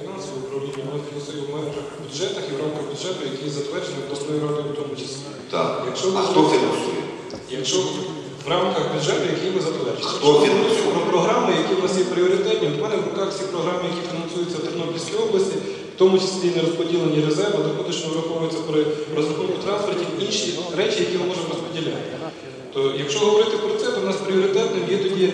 Фінансове управління воно фінансує в межах бюджетах і в рамках бюджету, який затверджений обласною радою в тому числі. Так. Якщо А хто фінансує? Якщо в рамках бюджету, який ми затверджуємо. Хто фінансує? про програми, які в нас є пріоритетні, от в мене в руках всі програми, які фінансуються в Тернопільській області, в тому числі нерозподілені резерви, доходи, що враховуються при розрахунку транспортів, інші речі, які ми можемо розподіляти. То якщо говорити про це, то в нас пріоритетним є тоді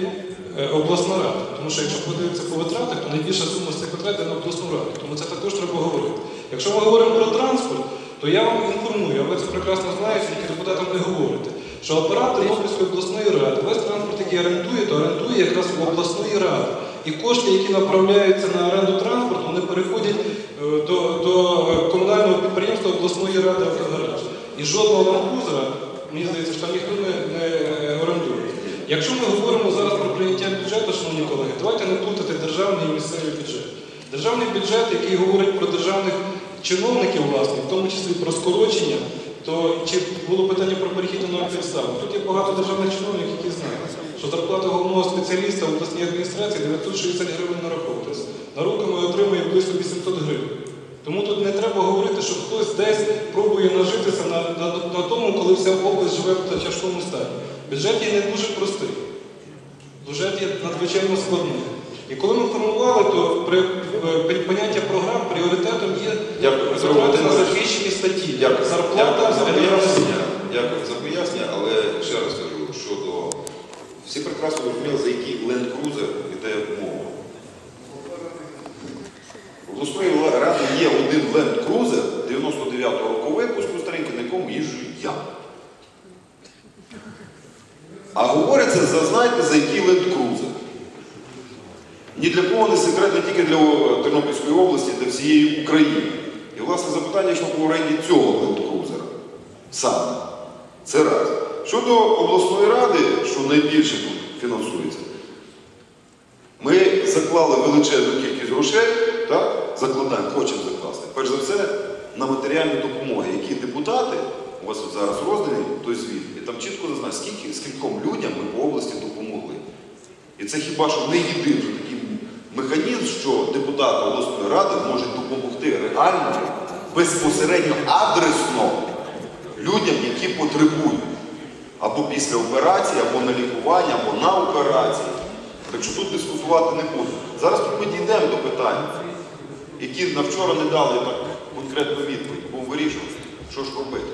е, обласна рада. Тому що якщо подивитися по витратах, то найбільша сума з цих витрат на обласну раду. Тому це також треба говорити. Якщо ми говоримо про транспорт, то я вам інформую, а ви це прекрасно знаєте, тільки депутатам не говорите, що апарат Тернопільської обласної ради, весь транспорт, який орендує, то орендує якраз у обласної ради. І кошти, які направляються на оренду транспорту, вони переходять е, до, до е, комунального підприємства обласної ради «Автогараж». І жодного ламбузера, мені здається, що там ніхто не, не е, орендує. Якщо ми говоримо зараз шановні колеги, давайте не плутати державний і місцевий бюджет. Державний бюджет, який говорить про державних чиновників, власне, в тому числі про скорочення, то чи було питання про перехід на нову підставу? Тут є багато державних чиновників, які знають, що зарплата головного спеціаліста в обласній адміністрації 960 гривень нараховуватися. На руки ми отримуємо близько 800 гривень. Тому тут не треба говорити, що хтось десь пробує нажитися на, на, на тому, коли вся область живе в тяжкому стані. Бюджет є не дуже простий. Бюджет є надзвичайно складний. І коли ми формували, то при, при поняття програм пріоритетом є Дякую, затрати на захищені статті. Дякую. Зарплата за пояснення. Дякую за пояснення, але ще раз кажу, щодо всі прекрасно розуміли, за який Cruiser йде мова. В обласної ради є один Cruiser 99-го року випуску старенький, на якому їжджу я. А говориться, зазнайте, за який Land Cruiser. Ні для кого не секрет, не тільки для е, Тернопільської області, для всієї України. І власне запитання йшло по оренді цього лендкрузера. Саме. Це раз. Щодо обласної ради, що найбільше тут фінансується, ми заклали величезну кількість грошей, так? закладаємо, хочемо закласти. Перш за все, на матеріальні допомоги, які депутати, у вас зараз розданий той звіт, і там чітко зазначено, скільки, скільком людям ми по області допомогли. І це хіба що не єдиний такий механізм, що депутати обласної ради можуть допомогти реально, безпосередньо адресно людям, які потребують або після операції, або на лікування, або на операції. Так що тут дискутувати не буду. Зараз тут ми дійдемо до питань, які на вчора не дали так конкретну відповідь, бо вирішувати, що ж робити.